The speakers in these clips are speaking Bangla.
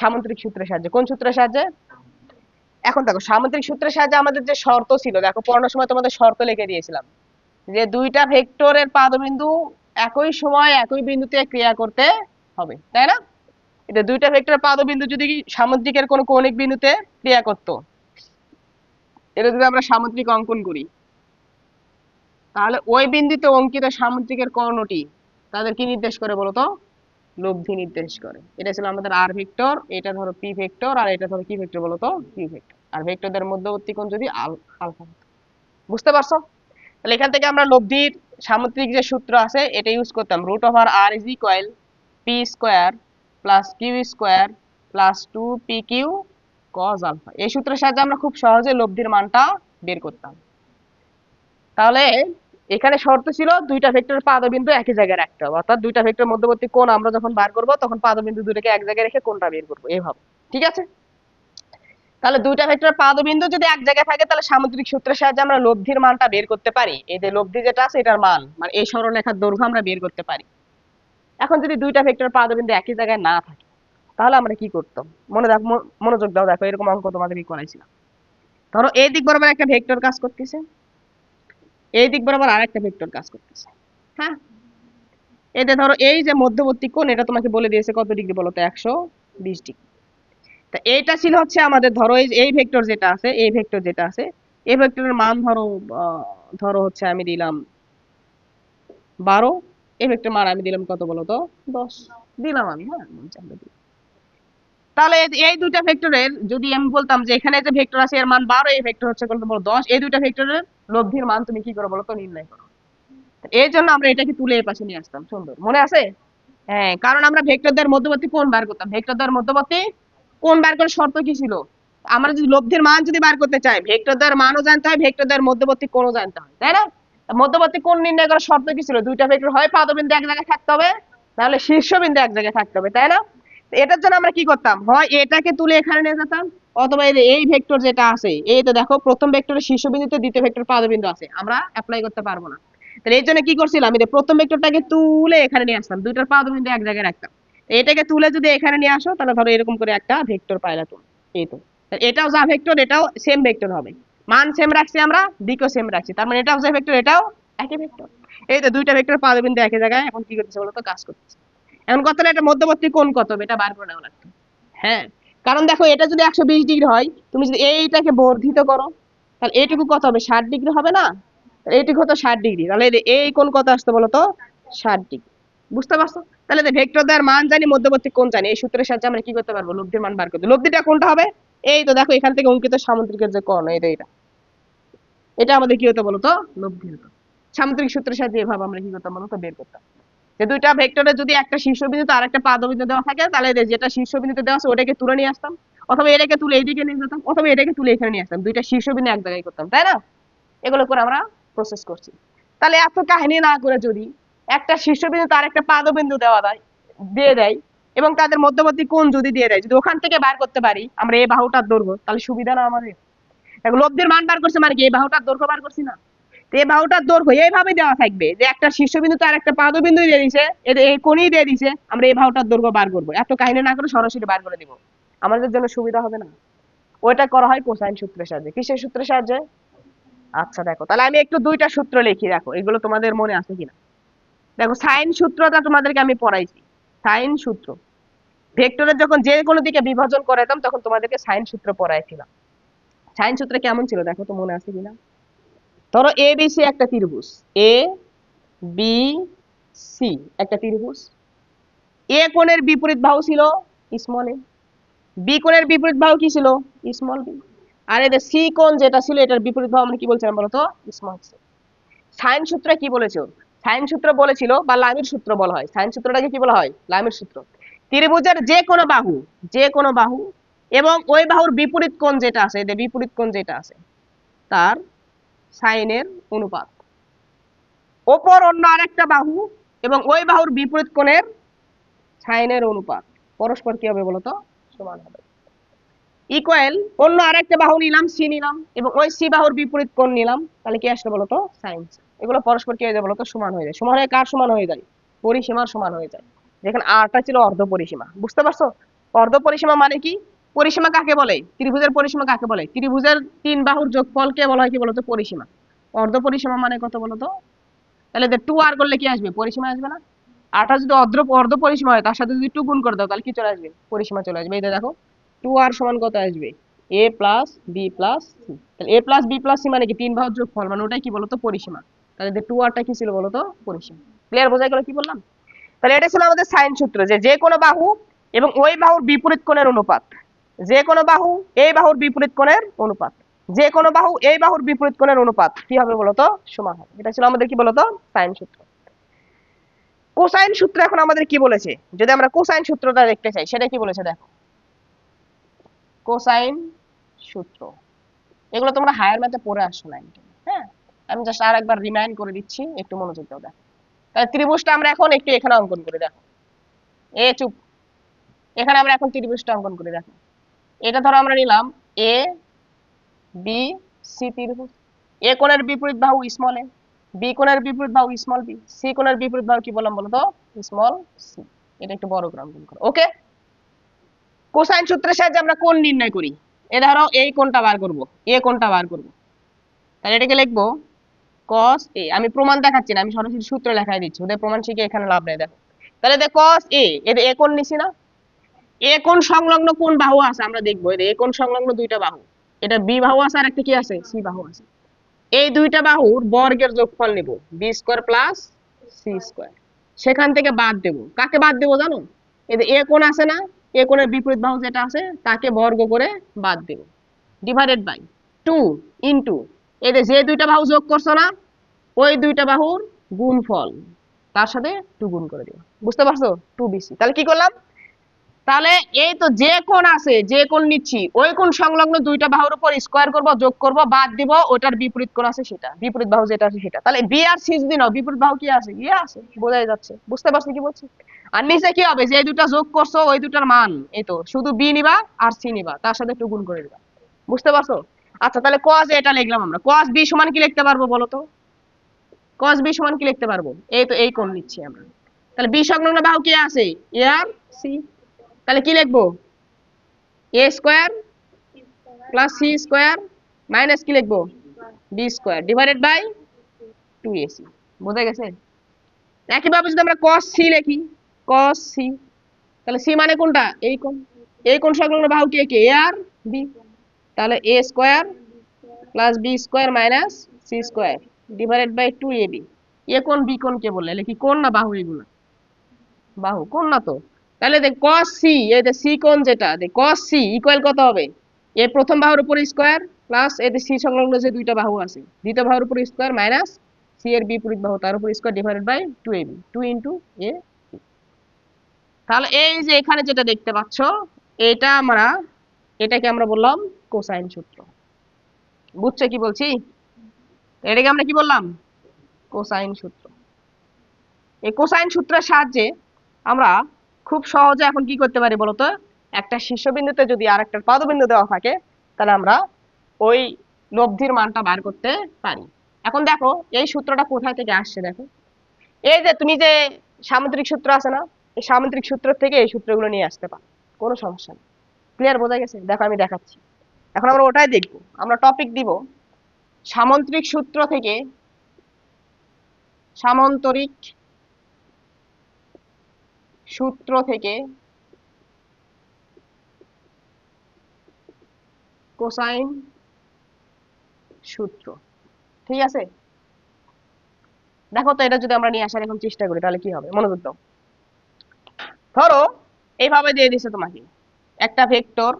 সামুদ্রিক সূত্রের সাহায্যে। কোন সূত্রের সাহায্যে? এখন দেখো, সামুদ্রিক সূত্রের সাহায্যে আমাদের যে শর্ত ছিল, দেখো পড়ানোর সময় তোমাদের শর্ত লিখে দিয়েছিলাম, যে দুইটা ভেক্টরের পাদবিন্দু একই সময় একই বিন্দুতে ক্রিয়া করতে হবে, তাই না? এটা দুইটা ভেক্টরের পাদবিন্দু যদি সামুদ্রিকের কোনো কৌণিক বিন্দুতে ক্রিয়া করতো, এটা যদি আমরা সামুদ্রিক অঙ্কন করি, তাহলে ওই বিন্দুতে অঙ্কিত সামুদ্রিকের কর্ণটি তাদের কি নির্দেশ করে বলতো? লব্ধি নির্দেশ করে। এটা ছিল আমাদের আর ভেক্টর এটা ধরো পি ভেক্টর আর এটা ধরো কি ভেক্টর বলতো কিউ ভেক্টর আর ভেক্টরদের মধ্যবর্তী কোণ যদি আলফা। বুঝতে পারছ? তাহলে এখান থেকে আমরা লব্ধির সামুদ্রিক যে সূত্র আছে, এটা ইউজ করতাম। Root over R is equal P square plus Q square plus two P Q cos alpha এই সূত্রের সাহায্যে আমরা খুব সহজে লব্ধির মানটা বের করতাম। তাহলে এখানে শর্ত ছিল দুইটা ভেক্টরের পাদবিন্দু একই জায়গায় রাখতে হবে। অর্থাৎ দুইটা ভেক্টর মধ্যবর্তী কোণ আমরা যখন বার করব, তখন পাদবিন্দু দুটোকে এক জায়গায় রেখে কোণটা বের করব। এইভাবে ঠিক আছে? তাহলে দুইটা ভেক্টরের পাদবিন্দু যদি এক জায়গায় থাকে, তাহলে সামুদ্রিক সূত্রের সাহায্যে আমরা লব্ধির মানটা বের করতে পারি। এই যে লব্ধি যেটা আছে, এটার মান। মানে এই সরলরেখার দৈর্ঘ্য আমরা বের করতে পারি। এখন যদি দুইটা ভেক্টরের পাদবিন্দু একই জায়গায় না থাকে, তাহলে আমরা কি করতাম? মনে ম- মনোযোগ দাও, দেখো এরকম অঙ্ক তোমাদেরকে করাইছিলাম। ধরো এই দিক বরাবর একটা ভেক্টর কাজ করতেছে। এই দিক বরাবর আরেকটা ভেক্টর কাজ করতেছে। হ্যাঁ। এতে ধরো এই যে মধ্যবর্তী কোণ এটা তোমাকে বলে দিয়েছে কত ডিগ্রি বলো তো একশো বিশ ডিগ্রি। তা এইটা ছিল হচ্ছে আমাদের ধরো এই এই ভেক্টর যেটা আছে এই ভেক্টর যেটা আছে এই ভেক্টরের মান ধরো ধরো হচ্ছে আমি দিলাম বারো এই ভেক্টর মান আমি দিলাম কত বলো তো দশ। দিলাম আমি হ্যাঁ। তাহলে এই- এই দুইটা ভেক্টরের যদি আমি বলতাম যে এখানে যে ভেক্টর আছে এর মান বারো এই ভেক্টর হচ্ছে কত বলো দশ। এই দুইটা ভেক্টরের লব্ধির মান তুমি কি করো বলো তো, নির্ণয় করো। এই জন্য আমরা এটাকে তুলে এই পাশে নিয়ে আসতাম, সুন্দর। মনে আছে? হ্যাঁ কারণ আমরা ভেক্টরদের মধ্যবর্তী কোণ বার করতাম। ভেক্টরদের মধ্যবর্তী কোণ বার করার শর্ত কি ছিল? আমরা যদি লব্ধির মান যদি বার করতে চাই ভেক্টরদের মানও জানতে হয় ভেক্টরদের মধ্যবর্তী কোণও জানতে হয়, তাই না? মধ্যবর্তী কোণ নির্ণয় করার শর্ত কি ছিল? দুইটা ভেক্টর হয়, পাদবিন্দু এক জায়গায় থাকতে হবে তাহলে শীর্ষবিন্দু এক জায়গায় থাকতে হবে, তাই না? এটার জন্য আমরা কি করতাম? হয় এটাকে তুলে এখানে নিয়ে যেতাম অথবা এই ভেক্টর যেটা আছে, এই তো দেখো, প্রথম ভেক্টরের শীর্ষবিন্দুতে দ্বিতীয় ভেক্টর পাদবিন্দু আছে, আমরা অ্যাপ্লাই করতে পারব না। তাহলে এই জন্য কি করছিলাম, এই প্রথম ভেক্টরটাকে তুলে এখানে নিয়ে আসতাম দুইটার পাদবিন্দু এক জায়গায় রাখতাম। এটাকে তুলে যদি এখানে নিয়ে আসো, তাহলে ধরো এরকম করে একটা ভেক্টর পাইলা তুমি, এই তো। এটাও যা ভেক্টর এটাও সেম ভেক্টর হবে। মান সেম রাখছি আমরা, দিকও সেম রাখছি, তার মানে এটাও যা ভেক্টর এটাও একই ভেক্টর এই তো দুইটা ভেক্টর পাদবিন্দু একই জায়গায়, এখন কি করতেছে বলতো, কাজ করতেছে। এখন কত এটা মধ্যবর্তী কোণ কত এটা বার করে নেওয়া লাগতো হ্যাঁ? কারণ দেখো, এটা যদি একশো বিশ ডিগ্রি হয়, তুমি যদি এইটাকে বর্ধিত করো, তাহলে এইটুকু কত হবে? ষাট ডিগ্রি হবে না? এইটুকু হতো ষাট ডিগ্রি তাহলে এই কোণ কত আসতে বলো তো ষাট ডিগ্রি বুঝতে পারছ? তাহলে ভেক্টর দেওয়ার মান জানি, মধ্যবর্তী কোণ জানি। এই সূত্রের সাহায্যে আমরা কি করতে পারব? লব্ধির মান বার করতে। লব্ধিটা কোনটা হবে? এই তো দেখো, এখান থেকে অঙ্কিত সামুদ্রিকের যে এই তো এটা। এটা আমাদের কি হতো বলতো? লব্ধি হতো। সামুদ্রিক সূত্রের সাহায্যে এভাবে আমরা কি করতাম বলতো? বের করতাম। যে দুইটা ভেক্টরের যদি একটা শীর্ষবিন্দুতে আর একটা পাদবিন্দু দেওয়া থাকে, তাহলে যেটা শীর্ষবিন্দুতে দেওয়া আছে, ওটাকে তুলে নিয়ে আসতাম। অথবা এটাকে তুলে এইদিকে নিয়ে যেতাম, অথবা এটাকে তুলে এখানে নিয়ে আসতাম। দুইটা শীর্ষবিন্দু এক জায়গায় করতাম, তাই না? এগুলো করে আমরা প্রসেস করছি। তাহলে এত কাহিনী না করে যদি একটা শীর্ষবিন্দু তার একটা পাদবিন্দু দেওয়া দেয়, দিয়ে দেয়, এবং তাদের মধ্যবর্তী কোণ যদি দিয়ে দেয়, যদি ওখান থেকে বার করতে পারি, আমরা এই বাহুটার দৈর্ঘ্য, তাহলে সুবিধা না আমাদের? লব্ধির মান বার করছে মানে কি? এই বাহুটার দৈর্ঘ্য বার করছি না? তো এই বাহুটার দৈর্ঘ্য এইভাবে দেওয়া থাকবে। যে একটা শীর্ষবিন্দু তার একটা পাদবিন্দু দিয়ে দিছে এই কোণই দিয়ে দিছে, আমরা এই বাহুটার দৈর্ঘ্য বার করব। এত কাহিনী না করে সরাসরি বার করে দিব। আমাদের জন্য সুবিধা হবে না। ওইটা করা হয় কোসাইন সূত্রের সাহায্যে। কিসের সূত্রের সাহায্যে? আচ্ছা দেখো, তাহলে আমি একটু দুইটা সূত্র লিখি, দেখো, এগুলো তোমাদের মনে আছে কিনা? দেখো, সাইন সূত্রটা তোমাদেরকে আমি পড়াইছি। সাইন সূত্র। ভেক্টরের যখন যে কোনো দিকে বিভাজন করাইতাম তখন তোমাদেরকে সাইন সূত্র পড়াইছিলাম। সাইন সূত্র কেমন ছিল, দেখো তো মনে আছে কিনা? ধরো এ বি সি একটা ত্রিভুজ। এ বি সি একটা ত্রিভুজ। এ কোণের বিপরীত বাহু ছিল স্মল এ বি কোণের বিপরীত বাহু কি ছিল? স্মল বি আর এদের সি কোণ যেটা ছিল, এটার বিপরীত বাহু আমরা কি বলছিলাম বলতো? স্মল সি সাইন সূত্র কি বলেছে? সাইন সূত্র বলেছিল বা লামির সূত্র বলা হয়। সাইন সূত্রটাকে কি বলা হয়? লামির সূত্র। ত্রিভুজের যে কোনো বাহু, যে কোনো বাহু এবং ওই বাহুর বিপরীত কোণ যেটা আছে, এদের বিপরীত কোণ যেটা আছে, তার সাইনের অনুপাত। ওপর অন্য আরেকটা বাহু এবং ওই বাহুর বিপরীত কোণের সাইনের অনুপাত। পরস্পর কি হবে বলতো? সমান হবে। ইকুয়াল অন্য আরেকটা বাহু নিলাম, সি নিলাম এবং ওই সি বাহুর বিপরীত কোণ নিলাম, তাহলে কি আসলে বলতো? সাইন। এগুলো পরস্পর কি হয়ে যায় বলতো? সমান হয়ে যায়। সমান হয়ে কার সমান হয়ে যায়? পরিসীমার সমান হয়ে যায়। যেখানে আরটা ছিল অর্ধ পরিসীমা বুঝতে পারছ? অর্ধ পরিসীমা মানে কি? পরিসীমা কাকে বলে? ত্রিভুজের পরিসীমা কাকে বলে? ত্রিভুজের তিন বাহুর যোগফলকে বলা হয়, কি বলতো? পরিসীমা। অর্ধ পরিসীমা মানে কত বলতো? তাহলে টু আর করলে কি আসবে? পরিসীমা আসবে না। আরটা যদি অর্ধ অর্ধ পরিসীমা হয়, তার সাথে যদি টু গুণ করে দাও, তাহলে কি চলে আসবে? পরিসীমা চলে আসবে। যে দেখো টু আর সমান কত আসবে? A plus B plus C তাহলে A plus B plus C মানে কি? তিন বাহুর যোগফল মানে ওটাই কি বলতো? পরিসীমা। তাহলে টু আরটা কি ছিল বলতো? পরিসীমা। ক্লিয়ার বোঝা গেল কি বললাম? তাহলে এটা ছিল আমাদের সাইন সূত্র যে যে কোনো বাহু এবং ওই বাহুর বিপরীত কোণের অনুপাত। যে কোনো বাহু এই বাহুর বিপরীত কোণের অনুপাত। যে কোনো বাহু এই বাহুর বিপরীত কোণের অনুপাত কি হবে বলতো? সমান হবে। এটা ছিল আমাদের কি বলতো? সাইন সূত্র। কোসাইন সূত্র এখন আমাদের কি বলেছে? যদি আমরা কোসাইন সূত্রটা দেখতে চাই, সেটা কি বলেছে দেখো? কোসাইন সূত্র। এগুলো তোমরা হায়ার ম্যাথে পড়ে আসো না হ্যাঁ? আমি জাস্ট আর একবার রিমাইন্ড করে দিচ্ছি, একটু মনোযোগ দাও, দেখো। তাহলে ত্রিভুজটা আমরা এখন একটু এখানে অঙ্কন করে, দেখো। এ চুপ। এখানে আমরা এখন ত্রিভুজটা অঙ্কন করে, দেখো। এটা ধরো আমরা নিলাম এ বি সি ত্রিভুজ এ কোণের বিপরীত বাহু স্মল এ বি কোণের বিপরীত বাহু স্মল বি সি কোণের বিপরীত বাহু কি বললাম বলো তো স্মল সি এটা একটু বড় করে অঙ্কন করো। ওকে কোসাইন সূত্রের সাহায্যে আমরা কোণ নির্ণয় করি। এ ধরো এই কোণটা বার করব, এ কোণটা বার করব। তাহলে এটাকে লিখব, cos এ আমি প্রমাণ দেখাচ্ছি না, আমি সরাসরি সূত্র লেখাই দিচ্ছি। ওদের প্রমাণ শিখে এখানে লাভ নেই, দেখো। তাহলে দেখ cos এর এ কোণ নিছি না? এ কোণ সংলগ্ন কোন বাহু আছে? আমরা দেখব এ কোণ সংলগ্ন দুইটা বাহু। এটা বি বাহু আছে আর একটা কি আছে? সি বাহু আছে। এই দুইটা বাহুর বর্গের যোগফল নিব। B square plus C square. সেখান থেকে বাদ দেব। কাকে বাদ দেব জানো? এ কোণ আছে না, এ কোণের বিপরীত বাহু যেটা আছে, তাকে বর্গ করে বাদ দেব। ডিভাইডেড বাই টু ইন্টু এদের যে দুইটা বাহু যোগ করছ না, ওই দুইটা বাহুর গুণফল, তার সাথে টু গুণ করে দিও বুঝতে পারছ? টু বিসি তাহলে কি করলাম? তাহলে এই তো যে কোণ আছে, যে কোণ নিচ্ছি, ওই কোণ সংলগ্ন দুইটা বাহুর উপর স্কোয়ার করব, যোগ করব, বাদ দিব ওটার বিপরীত কোণ আছে সেটা, বিপরীত বাহু যেটা আছে সেটা। তাহলে বি আর সি যদি নাও, বিপরীত বাহু কি আছে? ইয়ে আছে, বোঝাই যাচ্ছে। বুঝতে পারছ কি বলছি? আর নিচে কি হবে? যে দুটা যোগ করছ, ওই দুটার মান, এই তো, শুধু বি নিবা আর সি নিবা, তার সাথে টু গুণ করে দিবা বুঝতে পারছ? আচ্ছা তাহলে cos এটা লিখলাম আমরা। cos বি সমান কি লিখতে পারব বলো তো? cos b সমান কি লিখতে পারব? এই তো, এই কোণ নিচ্ছি আমরা। তাহলে বি সংলগ্ন বাহু কি আছে? A আর c তাহলে কি লিখব? A square plus C square minus কি লিখব? B square divided by 2ac বোঝা গেছে? একইভাবে যদি আমরা cos c লিখি, cos c, তাহলে c মানে কোনটা? এই কোন এই কোন সংলগ্ন বাহু কি, কে? A আর বি তাহলে A square plus B square minus C square divided by two A B A কোন বি কোন কে বললে এলে কি কোণ না বাহু এগুলো? বাহু, কোন না তো? তাহলে দেখ cos c, এই যে সি কোণ যেটা, দেখ cos c ইকুয়াল কত হবে? এ প্রথম বাহুর উপর স্কয়ার প্লাস এতে সি সংলগ্ন যে দুইটা বাহু আছে, দ্বিতীয় বাহুর উপর স্কয়ার মাইনাস সি এর বিপরীত বাহু, তার উপর square divided by two A B two into A তাহলে এই যে এখানে যেটা দেখতে পাচ্ছ, এটা আমরা, এটাকে আমরা বললাম কোসাইন সূত্র। বুঝছ কি বলছি? এটাকে আমরা কি বললাম? কোসাইন সূত্র। এই কোসাইন সূত্রের সাহায্যে আমরা খুব সহজে এখন কি করতে পারি বলতো? একটা শীর্ষবিন্দুতে যদি আর একটা পাদবিন্দু দেওয়া থাকে, তাহলে আমরা ওই লব্ধির মানটা বার করতে পারি। এখন দেখো, এই সূত্রটা কোথায় থেকে আসছে দেখো। এই যে তুমি যে সামুদ্রিক সূত্র আছে না, এই সামুদ্রিক সূত্র থেকে এই সূত্রগুলো নিয়ে আসতে পারো। কোনো সমস্যা নেই। ক্লিয়ার বোঝা গেছে? দেখো আমি দেখাচ্ছি। এখন আমরা ওটাই দেখব। আমরা টপিক দিব সামন্ত্রিক সূত্র থেকে সামন্তরিক সূত্র থেকে কোসাইন সূত্র। ঠিক আছে? দেখো তো এটা যদি আমরা নিয়ে আসার এখন চেষ্টা করি, তাহলে কি হবে? মনোযোগ দাও। ধরো, এইভাবে দিয়ে দিছে তোমাকে। একটা ভেক্টর,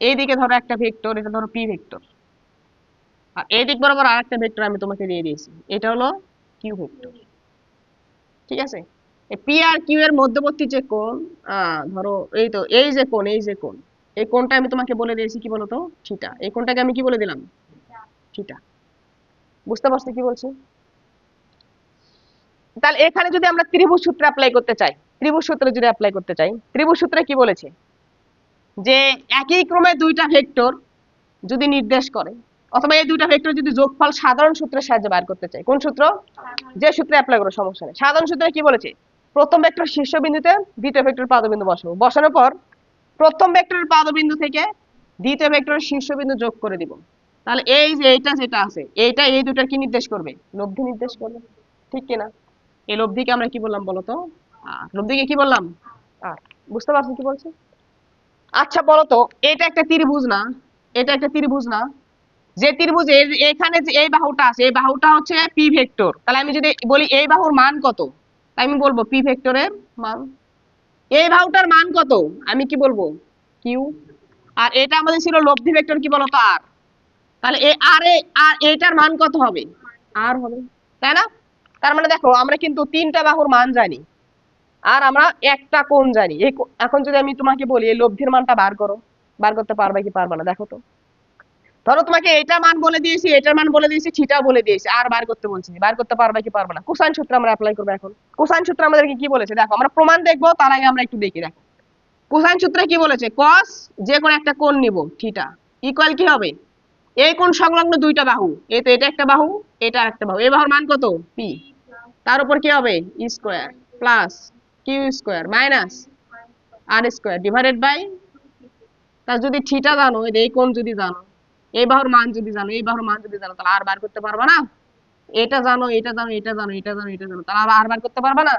এইদিকে ধরো একটা ভেক্টর, এটা ধরো পি ভেক্টর। আর এই দিক বরাবর আরেকটা ভেক্টর আমি তোমাকে দিয়ে দিয়েছি। এটা হলো কিউ ভেক্টর। ঠিক আছে? পি আর কিউ এর মধ্যবর্তী যে কোণ ধরো এই তো, এই যে কোণ, এই যে কোণ, এই কোণটা আমি তোমাকে বলে দিয়েছি কি বলতো? থিটা। এই কোণটাকে আমি কি বলে দিলাম? থিটা। বুঝতে পারছ কি বলছি? তাহলে এখানে যদি আমরা ত্রিভুজ সূত্র অ্যাপ্লাই করতে চাই, ত্রিভুজ সূত্র যদি অ্যাপ্লাই করতে চাই, ত্রিভুজ সূত্রে কি বলেছে? যে একই ক্রমে দুইটা ভেক্টর যদি নির্দেশ করে অথবা এই দুইটা ভেক্টর যদি যোগফল সাধারণ সূত্রের সাহায্যে বার করতে চাই, কোন সূত্র? যে সূত্রে অ্যাপ্লাই করো, সমস্যা নেই। সাধারণ সূত্রে কি বলেছে? প্রথম ভেক্টর শীর্ষবিন্দুতে দ্বিতীয় ভেক্টর পাদবিন্দু বসাবো। বসানোর পর প্রথম ভেক্টরের পাদবিন্দু থেকে দ্বিতীয় ভেক্টরের শীর্ষবিন্দু যোগ করে দিব। তাহলে এই যে এইটা যেটা আছে, এইটা এই দুটার কি নির্দেশ করবে? লব্ধি নির্দেশ করবে। ঠিক কিনা? এই লব্ধিকে আমরা কি বললাম বলতো আর। লব্ধিকে কি বললাম? আর। বুঝতে পারছেন কি বলছি? আচ্ছা বলতো এটা একটা ত্রিভুজ না? এটা একটা ত্রিভুজ না? যে ত্রিভুজ এখানে যে এই বাহুটা আছে, এই বাহুটা হচ্ছে পি ভেক্টর তাহলে আমি যদি বলি এই বাহুর মান কত? আমি বলব পি ভেক্টরের মান। এই বাহুটার মান কত? আমি কি বলব? কিউ আর এটা আমাদের ছিল লব্ধি ভেক্টর কি বলতো? আর তাহলে এ আর এ, আর এটার মান কত হবে? আর হবে। তাই না? তার মানে দেখো, আমরা কিন্তু তিনটা বাহুর মান জানি। আর আমরা একটা কোণ জানি। এখন যদি আমি তোমাকে বলি, এই লব্ধির মানটা বার করো। বার করতে পারবে কি পারবে না? দেখো তো। ধরো তোমাকে এটা মান বলে দিয়েছি, এটার মান বলে দিয়েছি থিটা বলে দিয়েছি, আর বার করতে বলছি বার করতে পারবে কি পারবে না। কোসাইন সূত্র আমরা অ্যাপ্লাই করব এখন। কোসাইন সূত্র আমাদেরকে কি বলেছে? দেখো, আমরা প্রমাণ দেখব, তার আগে আমরা একটু দেখি, দেখো। কোসাইন সূত্রে কি বলেছে? cos যে কোনো একটা কোণ নিব থিটা ইকুয়াল কি হবে? এই কোণ সংলগ্ন দুইটা বাহু। এই তো এটা একটা বাহু, এটা আরেকটা বাহু। এই বাহুর মান কত? পি তার উপর কি হবে? Square plus Q square minus R square divided by তা যদি থিটা জানো এই কোণ যদি জানো এই বাহুর মান যদি জানো, এই বাহুর মান যদি জানো, তাহলে আর বার করতে পারবা না। এটা জানো এটা জানো এটা জানো এটা জানো এটা জানো, তাহলে আর- বার করতে পারবা না।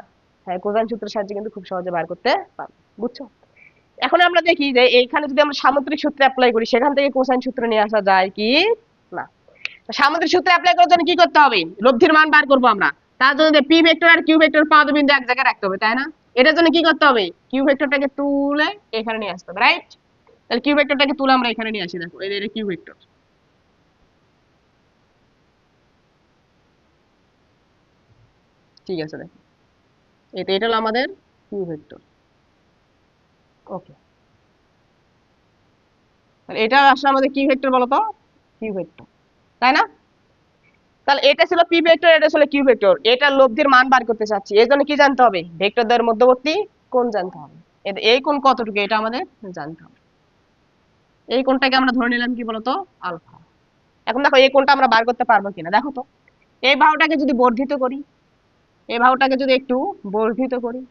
হ্যাঁ কোসাইন সূত্রের সাহায্যে কিন্তু খুব সহজে বার করতে পারবে, বুঝছ? এখন আমরা দেখি যে এইখানে যদি আমরা সামুদ্রিক সূত্রে অ্যাপ্লাই করি, সেখান থেকে কোসাইন সূত্র নিয়ে আসা যায় কি না? সামুদ্রিক সূত্রে অ্যাপ্লাই করার জন্য কি করতে হবে? লব্ধির মান বার করব আমরা। তার জন্য পি ভেক্টর আর কিউ ভেক্টর পাদবিন্দু এক জায়গায় রাখতে হবে, তাই না? এটার জন্য কি করতে হবে? কিউ ভেক্টরটাকে তুলে এখানে নিয়ে আসতে হবে রাইট তাহলে কিউ ভেক্টরটাকে তুলে আমরা এখানে নিয়ে আসি, দেখো। এই এটা কিউ ভেক্টর ঠিক আছে, দেখো। এটা এটা হলো আমাদের কিউ ভেক্টর ওকে তাহলে এটা আসলে আমাদের কি ভেক্টর বলতো? কিউ ভেক্টর তাই না? তাহলে এটা ছিল পি ভেক্টর এটা ছিল কিউ ভেক্টর এটা লব্ধির মান বার করতে চাচ্ছি। এই জন্য কি জানতে হবে? ভেক্টর দ্বয়ের মধ্যবর্তী কোণ জানতে হবে। এই কোণ কতটুকু? এটা আমাদের জানতে হবে। এই কোণটাকে আমরা ধরে নিলাম কি বলতো? আলফা। এখন দেখো, এই কোণটা আমরা বার করতে পারব কিনা? দেখো তো। এই বাহুটাকে যদি বর্ধিত করি, এই বাহুটাকে যদি একটু বর্ধিত করি,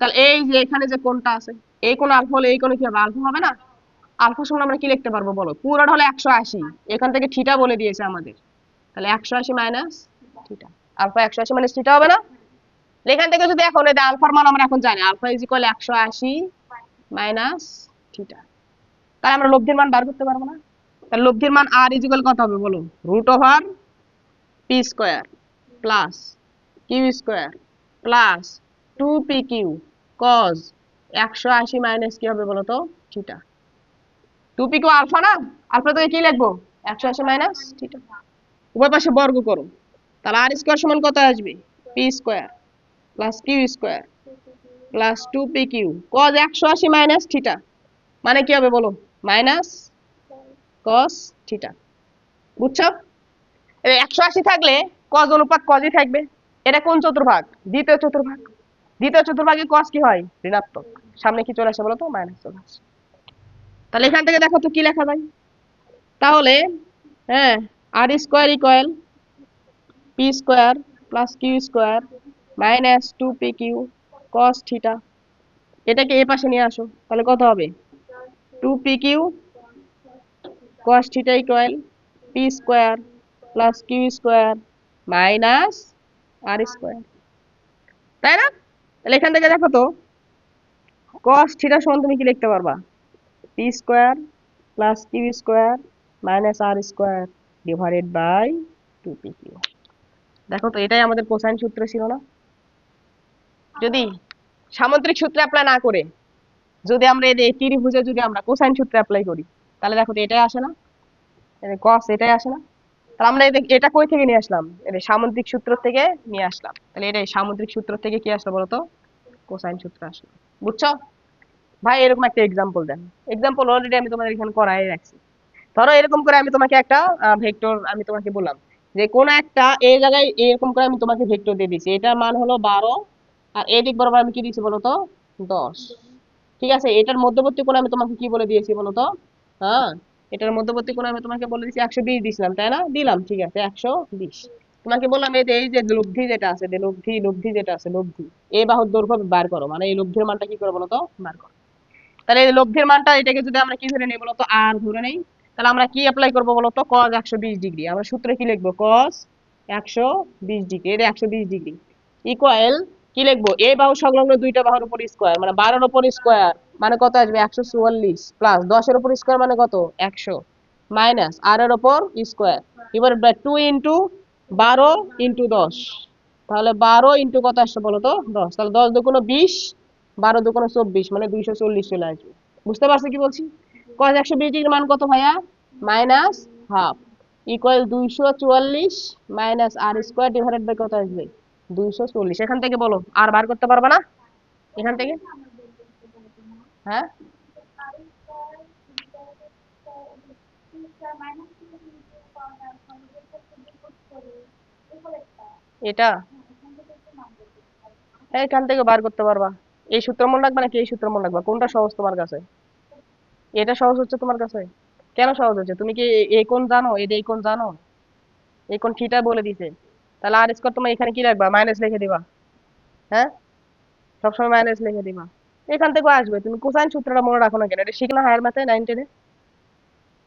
তাহলে এই যে এখানে যে কোণটা আছে, এই কোণ আলফা হলে এই কোণে কি হবে? আলফা হবে না? আলফা সমান আমরা কি লিখতে পারব বলো? পুরোটা হলো একশো আশি। এখান থেকে থিটা বলে দিয়েছে আমাদের। তাহলে একশো আশি মাইনাস থিটা। আলফা একশো আশি মাইনাস থিটা হবে না? এখান থেকে যদি এখন আলফার মান আমরা এখন জানি, আলফা ইজ ইকুয়াল একশো আশি মাইনাস থিটা আমরা লব্ধির মান বার করতে পারব না? তাহলে লব্ধির মান আর কত হবে বলো? Root over P square plus Q square plus two P Q cos একশো আশি মাইনাস কি হবে বলো তো? Theta two P Q alpha না? আলফা কি লিখব? একশো আশি মাইনাস থিটা উভয় পাশে বর্গ করো। তাহলে আর স্কোয়ার সমান কত আসবে? P square plus Q square plus two P Q cos একশো আশি মাইনাস থিটা মানে কি হবে বলো মাইনাস কস থিটা বুঝছ? একশো আশি থাকলে কজ অনুপাত কজই থাকবে। এটা কোন চতুর্ভাগ? দ্বিতীয় চতুর্ভাগ। দ্বিতীয় চতুর্ভাগে কস কি হয়? ঋণাত্মক। সামনে কি চলে আসে বলো তো মাইনাস চলে আসে। তাহলে এখান থেকে দেখো তো কি লেখা যায়? তাহলে হ্যাঁ R square equal P square plus Q square minus two P Q cos theta এটাকে এ পাশে নিয়ে আসো। তাহলে কত হবে? Two P Q cos theta equal p square plus q square minus r square তাই না তাহলে এখান থেকে দেখো তো cos theta সমান তুমি কি লিখতে পারবা p square plus q square minus r square divided by 2pq দেখো তো এটাই আমাদের কোসাইন সূত্র ছিল না যদি সামুদ্রিক সূত্র অ্যাপ্লাই না করে যদি আমরা এই ত্রিভুজে যদি আমরা কোসাইন সূত্র অ্যাপ্লাই করি, তাহলে দেখো এটাই আসে না? কস এটাই আসে না? তাহলে আমরা এটা কই থেকে নিয়ে আসলাম? এটা সামুদ্রিক সূত্র থেকে নিয়ে আসলাম। তাহলে এটাই সামুদ্রিক সূত্র থেকে কি আসলো বলতো? কোসাইন সূত্র আসলো। বুঝছ? ভাই, এরকম একটা এক্সাম্পল দেন। এক্সাম্পল অলরেডি আমি তোমাদের এখানে করাই রাখছি। ধরো এরকম করে আমি তোমাকে একটা ভেক্টর আমি তোমাকে বললাম যে কোন একটা এই জায়গায় এরকম করে আমি তোমাকে ভেক্টর দিয়ে দিয়েছি। এটার মান হলো বারো, আর এই দিক বরাবর আমি কি দিয়েছি বলতো? দশ। ঠিক আছে, এটার মধ্যবর্তী কোণ আমি তোমাকে কি বলে দিয়েছি বলতো হ্যাঁ এটার মধ্যবর্তী কোণ আমি তোমাকে বলে দিয়েছি একশো বিশ দিয়েছিলাম তাই না? দিলাম, ঠিক আছে, একশো বিশ। তোমাকে বললাম, এই যে এই যে লব্ধি যেটা আছে, যে লব্ধি লব্ধি যেটা আছে, লব্ধি, এই বাহুর দৈর্ঘ্য বার করো মানে এই লব্ধির মানটা কি করে বলো তো? বার করো। তাহলে এই লব্ধির মানটা এটাকে যদি আমরা কি ধরে নেই বলো তো? আর ধরে নেই। তাহলে আমরা কি অ্যাপ্লাই করব বলো তো? cos একশো বিশ ডিগ্রি। আমরা সূত্রে কি লিখব? cos একশো বিশ ডিগ্রি। এটা একশো বিশ ডিগ্রি। ইকুয়াল কি লিখব? এই বাহু সংলগ্ন দুইটা বাহুর উপর স্কোয়ার মানে বারোর উপর স্কোয়ার মানে কত আসবে? একশো চুয়াল্লিশ প্লাস দশের উপর স্কোয়ার মানে কত? একশো। মাইনাস আর এর উপর স্কোয়ার এবার টু ইন্টু বারো ইন্টু দশ। তাহলে বারো ইন্টু কত আসছে বলো তো? দশ। তাহলে দশ দুগুণ বিশ, বারো দুগুণ চব্বিশ মানে দুইশো চল্লিশ চলে আসবে। বুঝতে পারছ কি বলছি? কস একশো ডিগ্রির মান কত ভাইয়া? মাইনাস হাফ ইকুয়াল দুইশো চুয়াল্লিশ minus R square divided by কত আসবে? দুইশো চল্লিশ। এখান থেকে বলো, আর বার করতে পারবে না? এখান থেকে? হ্যাঁ? এটা? এখান থেকে বার করতে পারবা। এই সূত্র মনে রাখবা নাকি এই সূত্র মনে রাখবা? কোনটা সহজ তোমার কাছে? এটা সহজ হচ্ছে তোমার কাছে? কেন সহজ হচ্ছে? তুমি কি এই কোন জানো? এই কোন জানো? এই কোণ থিটা বলে দিছে। তাহলে আর স্কোয়ার তোমার এখানে কি রাখবা মাইনাস লিখে দিবা। হ্যাঁ? সবসময় মাইনাস লিখে দিবা। এখান থেকে আসবে। তুমি কোসাইন সূত্রটা মনে রাখো না কেন? এটা শিখনা হায়ার ম্যাথে নাইন টেনে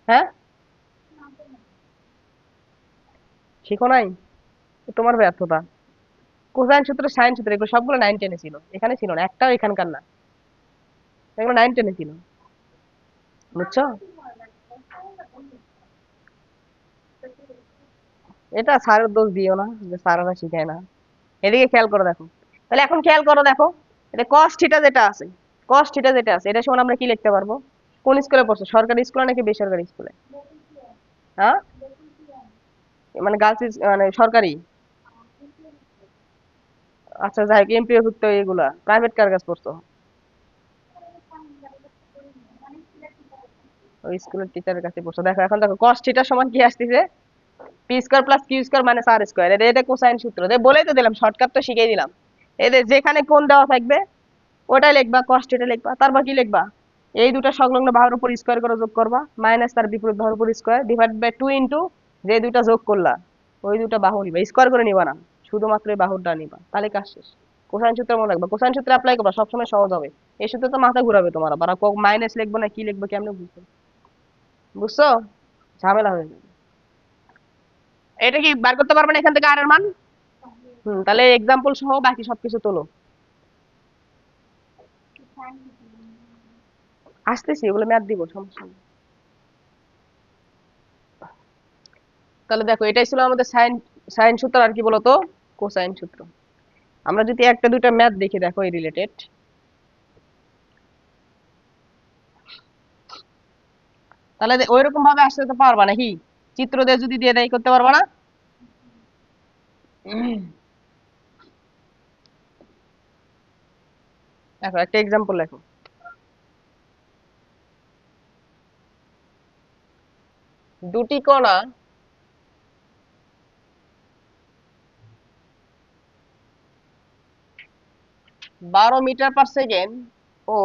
হ্যাঁ? শিখো নাই? তোমার ব্যর্থতা। কোসাইন সূত্র সাইন সূত্র, এগুলো সবগুলো নাইন টেনে ছিল। এখানে ছিল না। একটাও এখানকার না। এগুলো নাইন টেনে ছিল। বুঝছ? এটা স্যারের দোষ দিও না, যে স্যারেরা শিখায় না। এদিকে খেয়াল করে দেখো। তাহলে এখন খেয়াল করো দেখো, এটা কস থিটা যেটা আছে কস থিটা যেটা আছে, এটা সমান আমরা কি লিখতে পারব? কোন স্কুলে পড়ছো? সরকারি স্কুলে নাকি বেসরকারি স্কুলে? হ্যাঁ? মানে গার্লস মানে সরকারি? আচ্ছা যাই হোক এমপিও ভুক্ত এগুলা। প্রাইভেট কার কাছে পড়ছো? ওই স্কুলের টিচারের কাছে পড়ছো। দেখো, এখন দেখো, cos থিটা সমান কি আসতেছে? P square plus Q square minus R square এটা এটা কোসাইন সূত্র। দে বলেই তো দিলাম শর্টকাট তো শিখিয়ে দিলাম। এদের যেখানে কোণ দেওয়া থাকবে, ওটাই লিখবা, cos থিটা লিখবা। তারপর কি লিখবা? এই দুটো সংলগ্ন বাহুর উপর স্কয়ার করে যোগ করবা মাইনাস তার বিপরীত বাহুর উপর square divide by two into যে দুটো যোগ করলা, ওই দুটো বাহু নিবা। স্কয়ার করে নিবা না, শুধুমাত্র এই বাহুটা নিবা। তাহলে কাজ শেষ। কোসাইন সূত্র মনে রাখবা। কোসাইন সূত্র অ্যাপ্লাই করবা, সবসময় সহজ হবে। এই সূত্রে তো মাথা ঘুরাবে তোমার আবার। মাইনাস লিখব না, কি লিখব, কেমনে বুঝবে? বুঝছ? ঝামেলা হয়ে যাবে। এটা কি বার করতে পারবে না এখান থেকে আর এর মান? হুম, তাহলে এক্সাম্পল সহ বাকি সবকিছু তোলো। আসতেছি ওগুলো ম্যাথ দিব, সমস্যা নেই। তাহলে দেখো, এটাই ছিল আমাদের সাইন সাইন সূত্র, আর কি বলতো? কোসাইন সূত্র। আমরা যদি একটা, দুইটা ম্যাথ দেখি, দেখো, এই রিলেটেড তাহলে ওই রকম ভাবে আসতে তো পারবা নাকি? চিত্র দিয়ে যদি দিয়ে দেয়, করতে পারবা না? দেখো একটা এক্সাম্পল লেখো। দুটি কণা বারো মিটার পার সেকেন্ড ও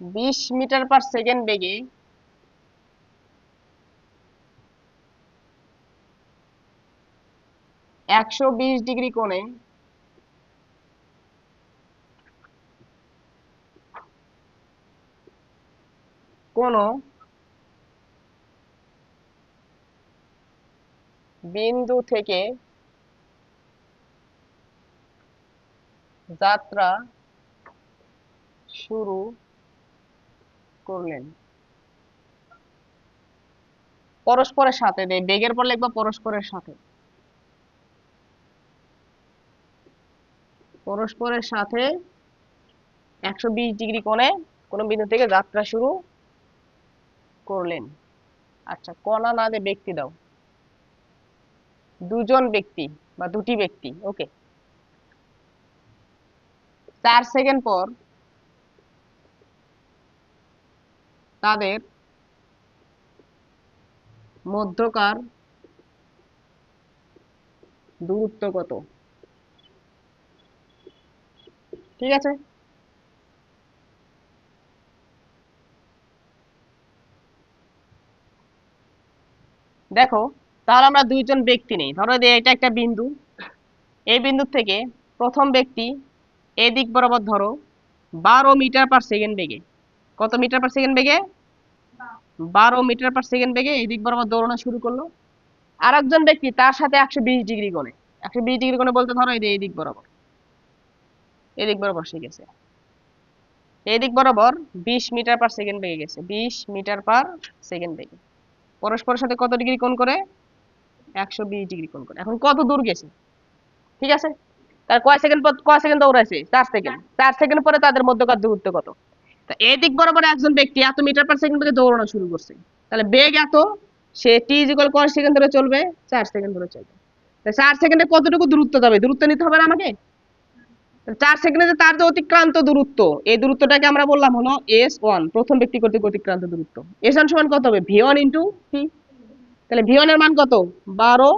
বিশ মিটার পার সেকেন্ড বেগে একশো বিশ ডিগ্রি কোণে কোন বিন্দু থেকে যাত্রা শুরু করলেন। পরস্পরের সাথে বেগের পর লিখবা পরস্পরের সাথে। পরস্পরের সাথে একশো বিশ ডিগ্রি কোণে কোনো বিন্দু থেকে যাত্রা শুরু করলেন। আচ্ছা কণা না দিয়ে ব্যক্তি দাও। দুজন ব্যক্তি বা দুটি ব্যক্তি ওকে চার সেকেন্ড পর তাদের মধ্যকার দূরত্ব কত? ঠিক আছে। দেখো, তাহলে আমরা দুইজন ব্যক্তি নেই। ধরো যে এটা একটা বিন্দু। এই বিন্দু থেকে প্রথম ব্যক্তি এই দিক বরাবর ধরো বারো মিটার পার সেকেন্ড বেগে। কত মিটার পার সেকেন্ড বেগে? বারো মিটার পার সেকেন্ড বেগে এই দিক বরাবর দৌড়ানো শুরু করল। আর একজন ব্যক্তি তার সাথে একশো বিশ ডিগ্রি কোণে। একশো বিশ ডিগ্রি কোণে বলতে ধরো এই দিক বরাবর। এই দিক বরাবর সে গেছে। এই দিক বরাবর বিশ মিটার পার সেকেন্ড বেগে গেছে। বিশ মিটার পার সেকেন্ড বেগে। পরস্পরের সাথে কত ডিগ্রি কোণ করে? একশো বিশ ডিগ্রি কোণ করে। এখন কত দূর গেছে? ঠিক আছে? তার কয় সেকেন্ড পর কয় সেকেন্ড দৌড়াইছে? চার সেকেন্ড চার সেকেন্ড পরে তাদের মধ্যকার দূরত্ব কত? তা এই দিক বরাবর একজন ব্যক্তি এত মিটার পার সেকেন্ড বেগে দৌড়ানো শুরু করছে। তাহলে বেগ এত, সে টি ইজিক্যাল কয় সেকেন্ড ধরে চলবে? চার সেকেন্ড ধরে চলবে। চার সেকেন্ডে কতটুকু দূরত্ব যাবে? দূরত্ব নিতে হবে না আমাকে? চার সেকেন্ডে যে তার যে অতিক্রান্ত দূরত্ব, এই দূরত্বটাকে আমরা বললাম হলো এস ওয়ান প্রথম ব্যক্তি কর্তৃক অতিক্রান্ত দূরত্ব। এস ওয়ান সমান কত হবে? ভি ওয়ান ইন্টু পি তাহলে ভি ওয়ানের মান কত? বারো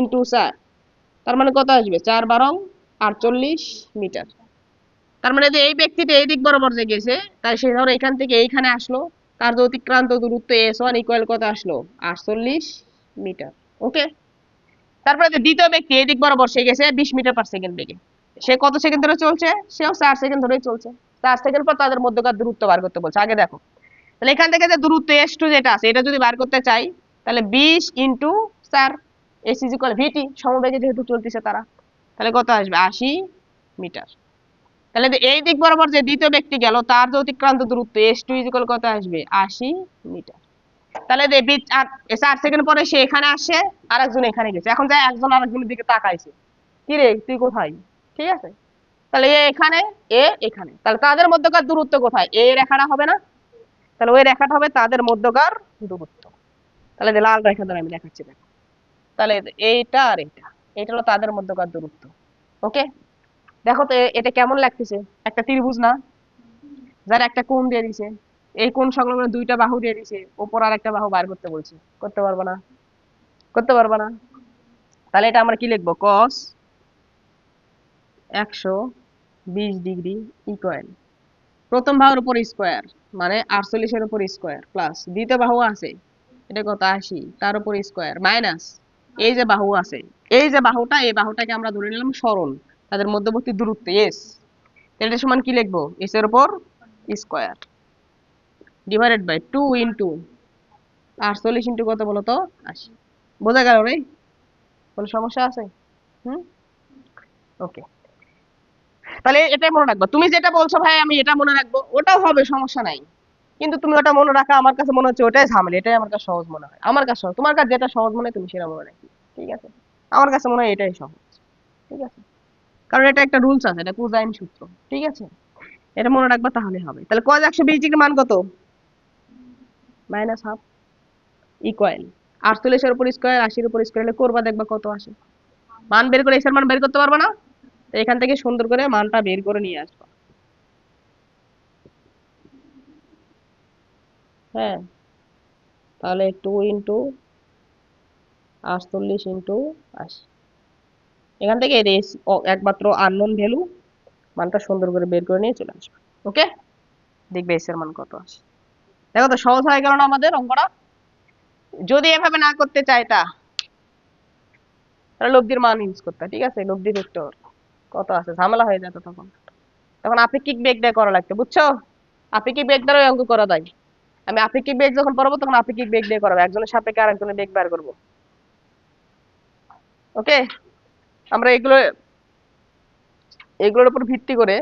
ইন্টু চার তার মানে কত আসবে? চার বারো আটচল্লিশ মিটার। তার মানে যে এই ব্যক্তিটা এই দিক বরাবর যে গেছে, তাই সে ধরো এখান থেকে এইখানে আসলো, তার যে অতিক্রান্ত দূরত্ব এস ওয়ান ইকুয়াল কত আসলো? আটচল্লিশ মিটার। ওকে তারপরে দ্বিতীয় ব্যক্তি এই দিক বরাবর সে গেছে বিশ মিটার পার সেকেন্ড বেগে। সে কত সেকেন্ড ধরে চলছে? সেও চার সেকেন্ড ধরেই চলছে। চার সেকেন্ড পর তাদের মধ্যকার দূরত্ব বার করতে বলছে। আগে দেখো। তাহলে এখান থেকে যে দূরত্ব এস টু যেটা আছে, এটা যদি বার করতে চাই, তাহলে বিশ ইন্টু চার এস ইজ ইকুয়াল ভিটি সমবেগে যেহেতু চলতেছে তারা। তাহলে কত আসবে? আশি মিটার। তাহলে এই দিক বরাবর যে দ্বিতীয় ব্যক্তি গেল, তার যে অতিক্রান্ত দূরত্ব এস টু ইজ কত আসবে? আশি মিটার। তাহলে যে বি- আর চার সেকেন্ড পরে সে এখানে আসে আর একজন এখানে গেছে। এখন যায় একজন আরেকজনের দিকে তাকাইছে। কি রে তুই কোথায়? ঠিক আছে? তাহলে এ এখানে এ এখানে। তাহলে তাদের মধ্যকার দূরত্ব কোথায়? এই রেখাটা হবে না? তাহলে ওই রেখাটা হবে তাদের মধ্যকার দূরত্ব। তাহলে লাল রেখা দ্বারা আমি দেখাচ্ছি, দেখো। তাহলে এইটা আর এইটা। এটা হলো তাদের মধ্যকার দূরত্ব। ওকে? দেখো তো এটা কেমন লাগতেছে? একটা ত্রিভুজ না? যার একটা কোণ দিয়ে দিছে। এই কোণ সংলগ্ন দুইটা বাহু দিয়ে দিছে। ওপর আর একটা বাহু বার করতে বলছে। করতে পারব না? করতে পারব না? তাহলে এটা আমরা কি লিখব? cos একশো বিশ ডিগ্রি ইকুয়াল প্রথম বাহুর উপর স্কোয়ার মানে আটচল্লিশের উপর স্কোয়ার প্লাস দ্বিতীয় বাহু আছে, এটা কত? আশি। তার উপর স্কোয়ার মাইনাস এই যে বাহু আছে, এই যে বাহুটা, এই বাহুটাকে আমরা ধরে নিলাম সরণ, তাদের মধ্যবর্তী দূরত্ব এস এটা সমান কি লিখব? এস এর উপর square divided by two into আটচল্লিশ ইন্টু কত বলো তো আশি। বোঝা গেল রে? কোনো সমস্যা আছে? হুম? ওকে তাহলে এটাই মনে রাখব। তুমি যেটা বলছো, ভাই, আমি এটা মনে রাখব, ওটাও হবে, সমস্যা নাই। কিন্তু তুমি ওটা মনে রাখা, আমার কাছে মনে হচ্ছে ওটাই ঝামেলা, এটাই আমার কাছে সহজ মনে হয়। আমার কাছে তোমার কাছে যেটা সহজ মনে তুমি সেটা মনে রাখি ঠিক আছে? আমার কাছে মনে হয় এটাই সহজ। ঠিক আছে? কারণ এটা একটা রুলস আছে, এটা কুজাইন সূত্র। ঠিক আছে? এটা মনে রাখবা, তাহলে হবে। তাহলে কজ একশো বিশ ডিগ্রি মান কত? মাইনাস হাফ ইকুয়াল আটচল্লিশের উপর স্কোয়ার আশির উপর স্কোয়ার করবা, দেখবা কত আসে। মান বের করে এসের মান বের করতে পারবা না? এখান থেকে সুন্দর করে মানটা বের করে নিয়ে আসবা। হ্যাঁ তাহলে টু ইন্টু আটচল্লিশ ইন্টু আশি। এখান থেকে একমাত্র আননোন ভ্যালু মানটা সুন্দর করে বের করে নিয়ে চলে আসবে। ওকে দেখবে এসের মান কত আসে। দেখো তো, সহজ হয়ে গেল না আমাদের অঙ্কটা? যদি এভাবে না করতে চাইতা, তাহলে লব্ধির মান ইউজ করতে, ঠিক আছে? লব্ধি ভেক্টর কত আছে? ঝামেলা হয়ে যেত তখন। তখন আপেক্ষিক বেগ দিয়ে করা লাগতো, বুঝছ? আপেক্ষিক বেগ দ্বারা অঙ্ক করা যায়। আমি আপেক্ষিক বেগ যখন পড়াবো, তখন আপেক্ষিক বেগ দিয়ে করাবো। একজনের সাপেক্ষে আরেকজনের বেগ বার করব? ওকে আমরা এগুলো, এগুলোর উপর ভিত্তি করে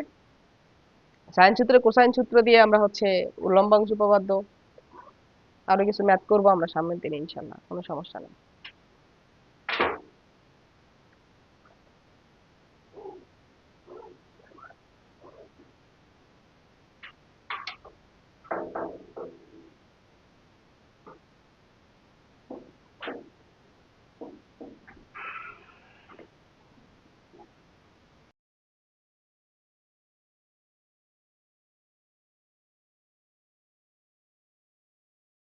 সাইন সূত্র কোসাইন সূত্র দিয়ে আমরা হচ্ছে উল্লম্বাংশ উপপাদ্য, আরও কিছু ম্যাথ করব আমরা সামনের দিনে, ইনশাল্লাহ, কোনো সমস্যা নেই।